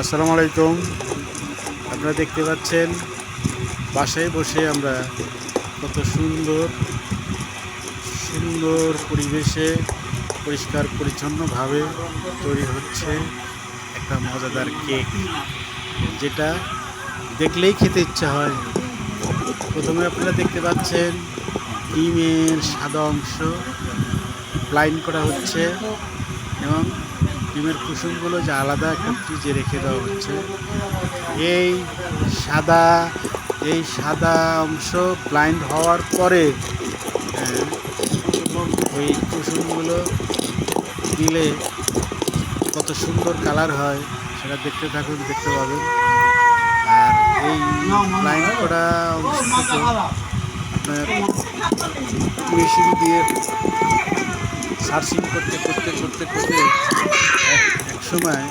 আসসালামু আলাইকুম। আপনারা দেখতে পাচ্ছেন, বাসায় বসে আমরা কত সুন্দর সুন্দর পরিবেশে পরিষ্কার, পরিচ্ছন্নভাবে তৈরি হচ্ছে একটা মজাদার কেক, যেটা দেখলেই খেতে ইচ্ছা হয়। প্রথমে আপনারা দেখতে পাচ্ছেন, ডিমের সাদা অংশ লাইন করা হচ্ছে এবং ডিমের কুসুমগুলো যে আলাদা একটা ফ্রিজে রেখে দেওয়া হচ্ছে এই সাদা এই সাদা অংশ ব্লাইন্ড হওয়ার পরে আহ, ওই কুসুমগুলো দিলে কত সুন্দর কালার হয় সেটা দেখতে থাকুন দেখতে পাবেন। আর এই ব্লাইন্ড করা অংশটাকে আপনার মেশিন দিয়ে সার্চিং করতে করতে করতে করতে এক- সময়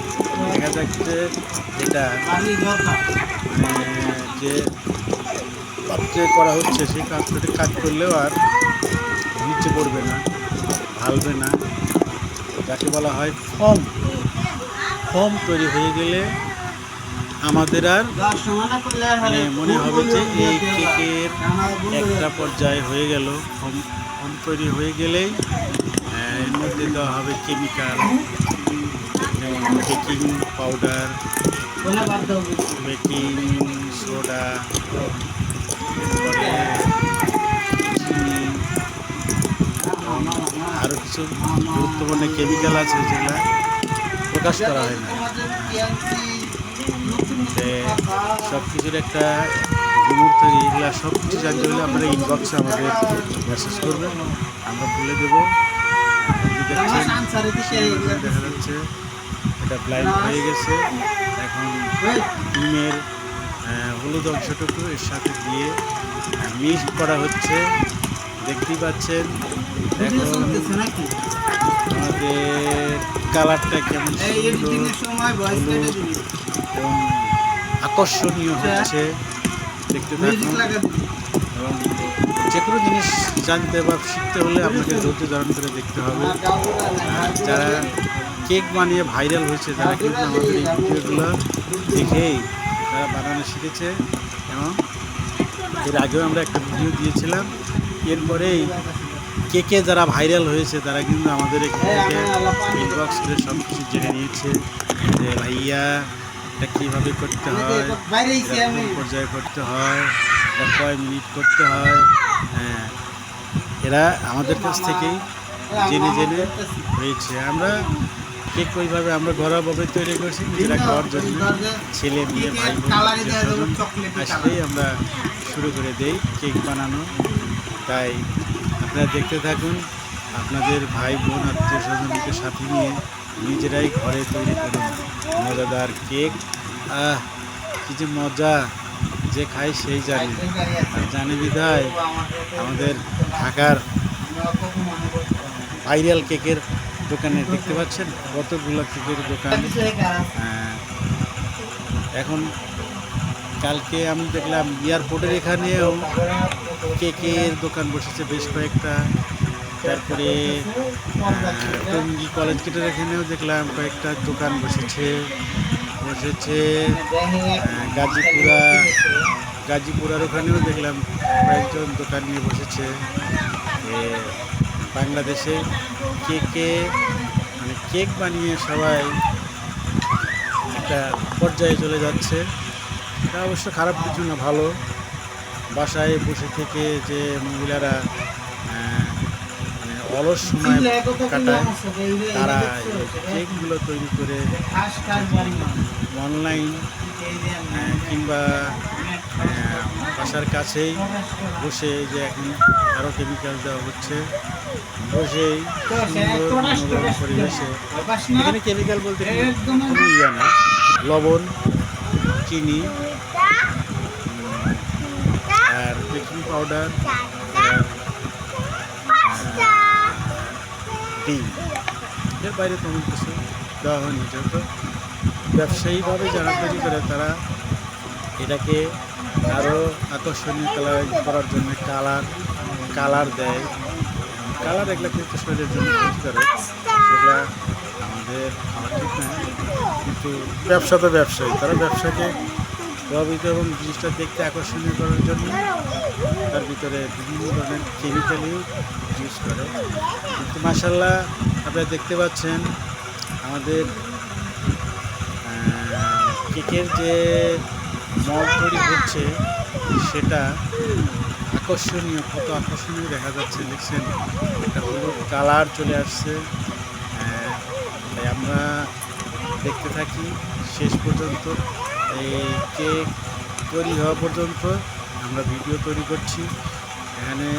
দেখা যাচ্ছে এটা মানে যে পাত্রে করা হচ্ছে সেই পাত্রটি কাজ করলেও আর নিচে পড়বে না ভালবে না। যাকে বলা হয় ফর্ম ফর্ম তৈরি হয়ে গেলে আমাদের আর মানে মনে হবে যে এই কেকের একটা পর্যায়ে হয়ে গেল। ফর্ম ফর্ম তৈরি হয়ে গেলেই এর মধ্যে দেওয়া হবে কেমিক্যাল যেমন বেকিং পাউডার বেকিং সোডা আরও কিছু গুরুত্বপূর্ণ কেমিক্যাল আছে যেগুলো প্রকাশ করা হয় না। সব কিছুর একটা গুমুর থাকে, এগুলো সব কিছু জানতে হলে আপনারা ইনবক্সে আমাদের মেসেজ করবেন, আমরা বলে দেবো। দেখছেন দেখা যাচ্ছে এটা ব্লাইন্ড হয়ে গেছে। এখন ডিমের হলুদ অংশটুকু এর সাথে দিয়ে মিক্স করা হচ্ছে। দেখতেই পাচ্ছেন। এখন আমাদের কালারটা কেমন এবং আকর্ষণীয় হচ্ছে। দেখতে থাকুন। এবং যে কোনো জিনিস জানতে বা শিখতে হলে আপনাকে ধৈর্য ধারণ করে দেখতে হবে। যারা কেক বানিয়ে ভাইরাল হয়েছে, তারা কিন্তু আমাদের এই ভিডিওগুলো দেখেই তারা বানানো শিখেছে এবং এর আগেও আমরা একটা ভিডিও দিয়েছিলাম। এরপরেই কেকে যারা ভাইরাল হয়েছে, তারা কিন্তু আমাদের এখান থেকে ইনবক্স করে সব কিছু জেনে নিয়েছে যে ভাইয়া এটা কীভাবে করতে হয় পর্যায়ে করতে হয় কয় মিনিট করতে হয় হ্যাঁ এরা আমাদের কাছ থেকেই জেনে জেনে হয়েছে। আমরা কেক ওইভাবে আমরা ঘরোয়াভাবে তৈরি করছি, নিজেরা খাওয়ার জন্য। ছেলে, মেয়ে, ভাই আসলেই আমরা শুরু করে দেই কেক বানানো। তাই আপনারা দেখতে থাকুন, আপনাদের ভাই, বোন আত্মীয় স্বজনকে সাথে নিয়ে নিজেরাই ঘরে তৈরি করুন মজাদার কেক। আহ, কি যে মজা! যে খাই সেই জানে। আর জানে বিধায় আমাদের ঢাকার ভাইরাল কেকের দোকানে দেখতে পাচ্ছেন? কতগুলো কেকের দোকান। আহ, এখন কালকে আমি দেখলাম এয়ারপোর্টের এখানেও কেকের দোকান বসেছে বেশ কয়েকটা। তারপরে টঙ্গী কলেজ গেটের এখানেও দেখলাম কয়েকটা দোকান বসেছে। আহ, গাজীপুরা গাজীপুরার ওখানেও দেখলাম কয়েকজন দোকান নিয়ে বসেছে। বাংলাদেশে কেকে মানে কেক বানিয়ে সবাই একটা পর্যায়ে চলে যাচ্ছে। এটা অবশ্য খারাপ কিছু না ভালো। বাসায় বসে থেকে যে মহিলারা অলস সময় কাটায় তারা এই কেকগুলো তৈরি করে অনলাইন কিংবা বাসার কাছেই বসে যে এখন আরও কেমিক্যাল দেওয়া হচ্ছে। বসেই সুন্দর মনোরম পরিবেশে। এখানে কেমিক্যাল বলতে ইয়ে না? লবণ চিনি আর বেকিং পাউডার ডিম এর বাইরে কোনো কিছু দেওয়া হয়নি, যেহেতু ব্যবসায়ীভাবে যারা তৈরি করে তারা এটাকে আরও আকর্ষণীয় কালার করার জন্য কালার কালার দেয়। কালার এগুলো কিন্তু শরীরের জন্য ক্ষতিকারক। সেগুলা আমাদের ঠিক না কিন্তু ব্যবসা তো ব্যবসায়ী, তারা ব্যবসাকে প্রভাবিত এবং জিনিসটা দেখতে আকর্ষণীয় করার জন্য তার ভিতরে বিভিন্ন ধরনের কেমিক্যাল ইউজ করে। কিন্তু মাসাল্লাহ আপনারা দেখতে পাচ্ছেন আমাদের কেকের যে মল তৈরি হচ্ছে সেটা আকর্ষণীয়, কত আকর্ষণীয় দেখা যাচ্ছে। দেখছেন, একটা হলুদ কালার চলে আসছে। আমরা দেখতে থাকি শেষ পর্যন্ত। এই কেক তৈরি হওয়া পর্যন্ত আমরা ভিডিও তৈরি করছি। এখানে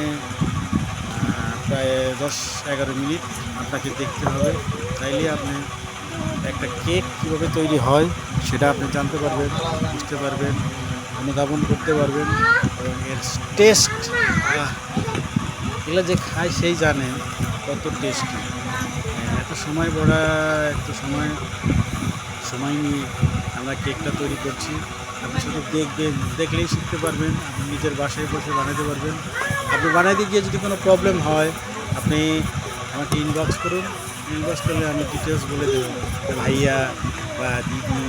প্রায় দশ এগারো মিনিট আপনাকে দেখতে হবে। তাইলে আপনি একটা কেক কীভাবে তৈরি হয় সেটা আপনি জানতে পারবেন, বুঝতে পারবেন, অনুধাবন করতে পারবেন এবং এর টেস্ট এগুলো যে খায় সেই জানে কত টেস্টি। এত সময় বড়া একটু সময় সময় নিয়ে আমরা কেকটা তৈরি করছি। আপনি শুধু দেখবেন দেখলেই শিখতে পারবেন, আপনি নিজের বাসায় বসে বানাতে পারবেন। আপনি বানাইতে গিয়ে যদি কোনো প্রবলেম হয়, আপনি আমাকে ইনবক্স করুন। ইনবক্স করলে আমি ডিটেলস বলে দেবো। ভাইয়া বা দিদি,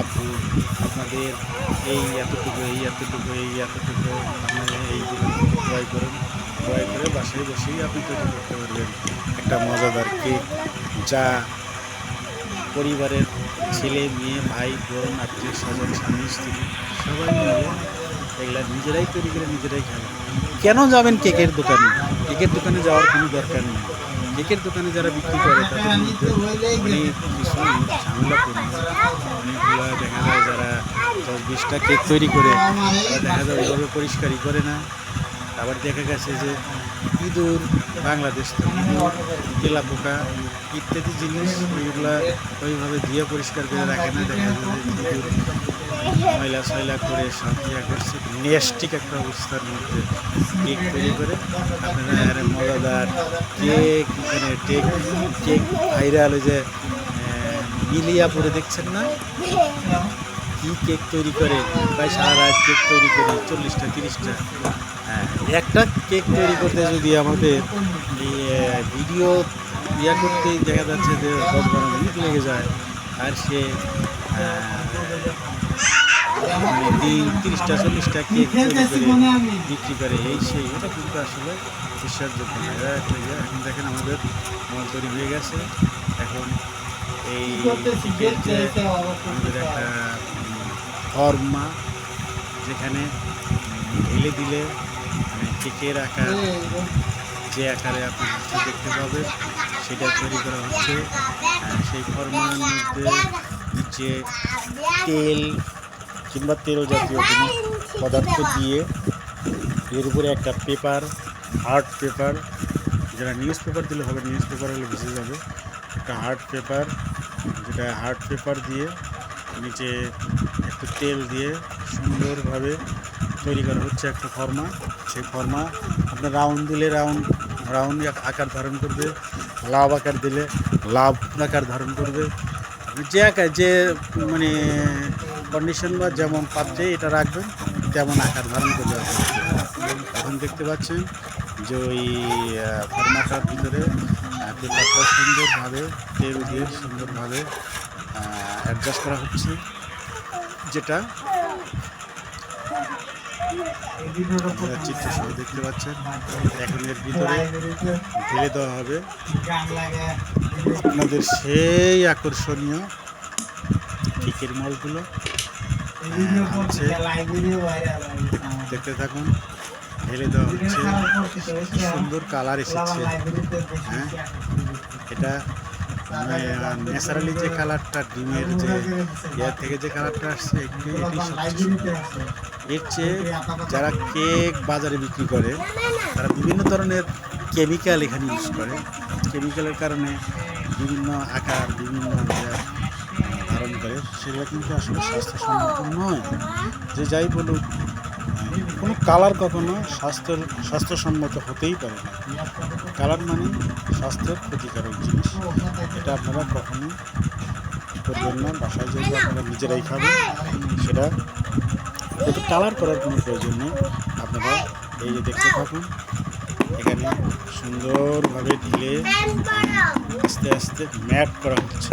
আপু, আপনাদের এই এতটুকু এই এতটুকু এই এতটুকু, আপনারা এইগুলো ক্রয় করুন। ক্রয় করে বাসায় বসেই আপনি তৈরি করতে পারবেন। একটা মজাদার কেক যা পরিবারের ছেলে, মেয়ে, ভাই, বোন, আত্মীয় স্বজন, স্বামী, স্ত্রী, সবাই মিলে এগুলা নিজেরাই তৈরি করে, নিজেরাই খাবেন কেন যাবেন কেকের দোকানে? কেকের দোকানে যাওয়ার কোনো দরকার নেই। কেকের দোকানে যারা বিক্রি করে, তাদের অনেক অনেকগুলো দেখা যায় যারা দশ বিশটা কেক তৈরি করে দেখা যায় ওইভাবে পরিষ্কারই করে না। আবার দেখা গেছে যে ইঁদুর, বাংলাদেশ তেলা পোকা ইত্যাদি জিনিস ওইগুলা ওইভাবে ধুয়ে পরিষ্কার করে রাখে না। দেখা যায় ইঁদুর ময়লা সয়লা করে সব ইয়া করছে। নেস্টিক একটা অবস্থার মধ্যে কেক তৈরি করে। আপনারা মজাদার কেক, এখানে কেক কেক ভাইরাল ওই যে মিলিয়া পরে দেখছেন না? কি কেক তৈরি করে? প্রায় সারা রাত কেক তৈরি করে, চল্লিশটা, তিরিশটা। একটা কেক তৈরি করতে যদি আমাদের ভিডিও ইয়া করতে দেখা যাচ্ছে যে দশ বারো মিনিট লেগে যায়, আর সে মানে তিরিশটা, চল্লিশটা কেক বিক্রি করে, এই সেই, এটা কিন্তু আসলে বিশ্বাসযোগ্য না এখন দেখেন আমাদের, আমার তৈরি হয়ে গেছে, এখন এই আমাদের একটা ফর্মা, যেখানে ঢেলে দিলে কেকের আকার, যে আকারে আপনি দেখতে পাবেন, সেটা তৈরি করা হচ্ছে। সেই ফর্মার মধ্যে নিচে তেল কিংবা তেল জাতীয় কোনো পদার্থ দিয়ে এর উপরে একটা পেপার, হার্ড পেপার, যেটা নিউজ পেপার দিলে হবে, নিউজ পেপার হলে ভেসে যাবে। একটা হার্ড পেপার, যেটা হার্ড পেপার দিয়ে নিচে একটু তেল দিয়ে সুন্দরভাবে তৈরি করা হচ্ছে একটা ফর্মা। সেই ফর্মা আপনার রাউন্ড দিলে রাউন্ড রাউন্ড আকার ধারণ করবে, লাভ আকার দিলে লাভ আকার ধারণ করবে। যে আকার, যে মানে কন্ডিশন বা যেমন পাত্রে এটা রাখবেন, তেমন আকার ধারণ করবে। এখন দেখতে পাচ্ছেন যে ওই ফর্মাটার ভিতরে পেপারটা সুন্দরভাবে, তেল দিয়ে সুন্দরভাবে অ্যাডজাস্ট করা হচ্ছে, যেটা চিত্র সহ দেখতে পাচ্ছেন। এখন এর ভিতরে ঢেলে দেওয়া হবে। আপনাদের সেই আকর্ষণীয় কেকের মলগুলো হচ্ছে দেখতে থাকুন, ঢেলে দেওয়া হচ্ছে। সুন্দর কালার এসেছে। হ্যাঁ এটা ন্যাচারালি যে কালারটা ডিমের যে ইয়ার থেকে যে কালারটা আসছে এটি এটি সবচেয়ে। এর চেয়ে যারা কেক বাজারে বিক্রি করে, তারা বিভিন্ন ধরনের কেমিক্যাল এখানে ইউজ করে। কেমিক্যালের কারণে বিভিন্ন আকার, বিভিন্ন ধারণ করে। সেগুলো কিন্তু আসলে স্বাস্থ্যসম্মত নয়। যে যাই বলুক, কোনো কালার কখনো স্বাস্থ্যের, স্বাস্থ্যসম্মত হতেই পারে না। কালার মানে স্বাস্থ্যের ক্ষতিকারক জিনিস। এটা আপনারা কখনো করবেন না। বাসায় যদি আপনারা নিজেরাই খাবেন, সেটা এতে কালার করার কোনো প্রয়োজন নেই। আপনারা এই যে দেখতে থাকুন, এখানে সুন্দরভাবে ঢেলে আস্তে আস্তে ম্যাট করা হচ্ছে।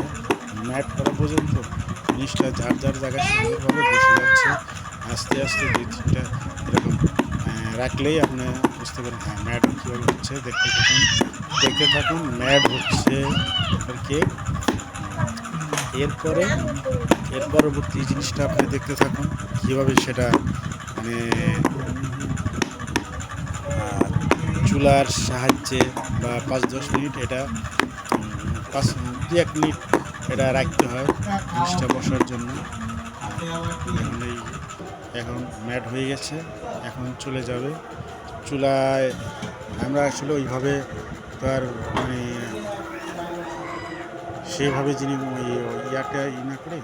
ম্যাট করা পর্যন্ত জিনিসটা যার যার জায়গায় সুন্দরভাবে বসে যাচ্ছে। আস্তে আস্তে তিনটা এরকম রাখলেই আপনি বুঝতে পারেন হ্যাঁ ম্যাট কীভাবে হচ্ছে, দেখতে থাকুন। দেখতে থাকুন ম্যাট হচ্ছে আর কেক এরপরে এর পরবর্তী জিনিসটা আপনি দেখতে থাকুন, কীভাবে সেটা মানে চুলার সাহায্যে বা পাঁচ দশ মিনিট এটা পাঁচ দু এক মিনিট এটা রাখতে হয় জিনিসটা বসার জন্য। এখন এই, এখন ম্যাট হয়ে গেছে, এখন চলে যাবে। চুলায় আমরা আসলে ওইভাবে তার মানে সেভাবে যিনি ইয়াটা ই না করে,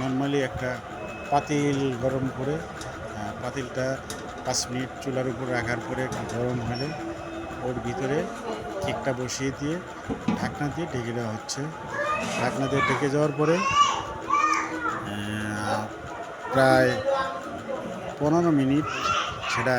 নর্মালি একটা পাতিল গরম করে পাতিলটা পাঁচ মিনিট চুলার উপর রাখার পরে গরম হলে ওর ভিতরে কেকটা বসিয়ে দিয়ে ঢাকনা দিয়ে ঢেকে দেওয়া হচ্ছে। ঢাকনা দিয়ে ঢেকে যাওয়ার পরে প্রায় পনেরো মিনিট সেটা